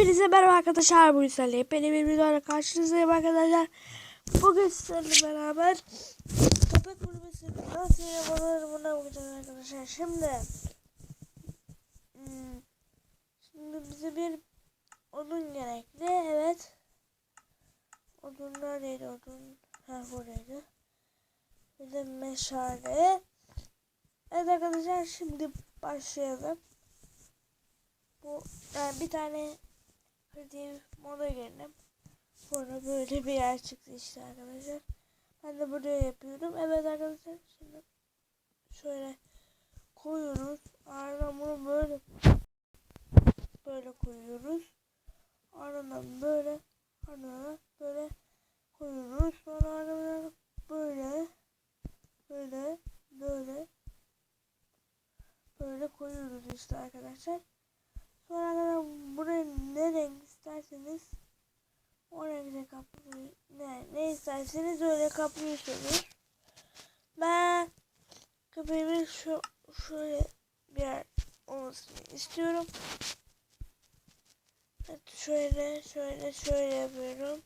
Hepinize merhaba arkadaşlar. Bu yüzden yepyeni bir videoyla karşınızdayım arkadaşlar. Bugün sizlerle beraber köpek kulübesini nasıl yapılır buna bakacağız arkadaşlar. Şimdi hmm, şimdi bize bir odun gerekli. Evet. Odun neredeydi odun? Ha buradaydı. Bir de meşale. Evet arkadaşlar şimdi başlayalım. Bu yani bir tane hadi moda girdim. Sonra böyle bir yer çıktı işte arkadaşlar. Ben de burada yapıyorum. Evet arkadaşlar şimdi şöyle koyuyoruz. Ardından bunu böyle böyle koyuyoruz. Ardından böyle ardından böyle koyuyoruz. Sonra ardından böyle böyle böyle böyle koyuyoruz işte arkadaşlar. Sonra arkadaşlar buraya ne renk isterseniz o renkle kaplıyor. Ne, ne isterseniz öyle kaplıyorsunuz. Ben köpeğimin şu şöyle bir yer olmasını istiyorum. Evet, şöyle şöyle şöyle yapıyorum.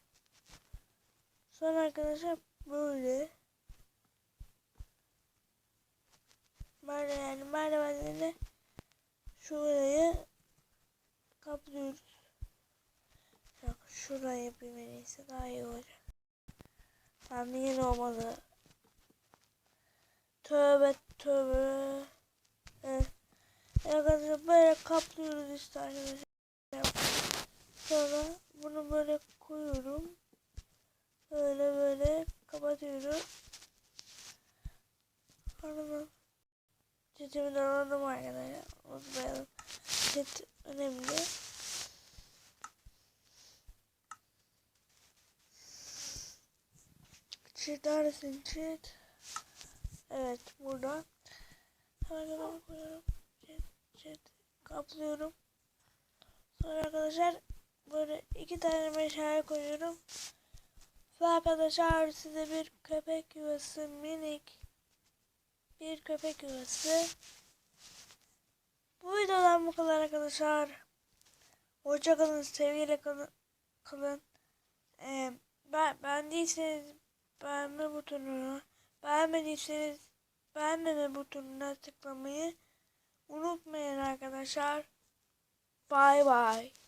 Sonra arkadaşlar böyle merdiven yani merdivenleri şurayı kaplıyoruz. Şuraya yapayım en iyisi daha iyi olacak. Tam yine olmadı. Tövbe tövbe. Evet. Arkadaşlar böyle kaplıyoruz işte. Sonra bunu böyle koyuyorum. Böyle böyle kapatıyorum. Ardından çetimi de alalım arkadaşlar. Unutmayalım. Çet önemli. Neredesin çet? Evet burada. Hemen koyuyorum. Çet, çet kaplıyorum. Sonra arkadaşlar böyle iki tane meşale koyuyorum. Ve arkadaşlar size bir köpek yuvası minik bir köpek yuvası. Bu videodan bu kadar arkadaşlar. Hoşça kalın, sevgiyle kalın. kalın. Ee, ben, beğendiyseniz beğenme butonuna, beğenmediyseniz beğenmeme butonuna tıklamayı unutmayın arkadaşlar. Bye bye.